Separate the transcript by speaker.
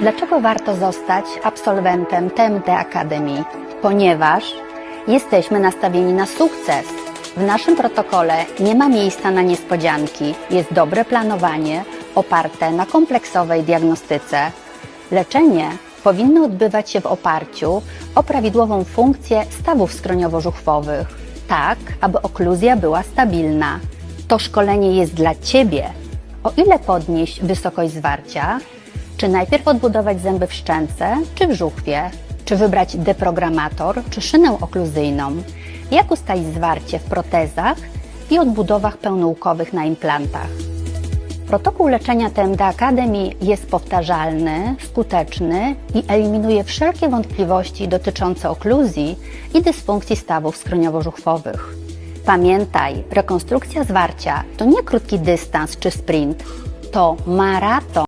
Speaker 1: Dlaczego warto zostać absolwentem TMT Academy? Ponieważ jesteśmy nastawieni na sukces. W naszym protokole nie ma miejsca na niespodzianki. Jest dobre planowanie oparte na kompleksowej diagnostyce. Leczenie powinno odbywać się w oparciu o prawidłową funkcję stawów skroniowo-żuchwowych, tak aby okluzja była stabilna. To szkolenie jest dla Ciebie. O ile podnieść wysokość zwarcia? Czy najpierw odbudować zęby w szczęce, czy w żuchwie? Czy wybrać deprogramator, czy szynę okluzyjną? Jak ustalić zwarcie w protezach i odbudowach pełnoukowych na implantach? Protokół leczenia TMD Academy jest powtarzalny, skuteczny i eliminuje wszelkie wątpliwości dotyczące okluzji i dysfunkcji stawów skroniowo-żuchwowych. Pamiętaj, rekonstrukcja zwarcia to nie krótki dystans czy sprint, to maraton.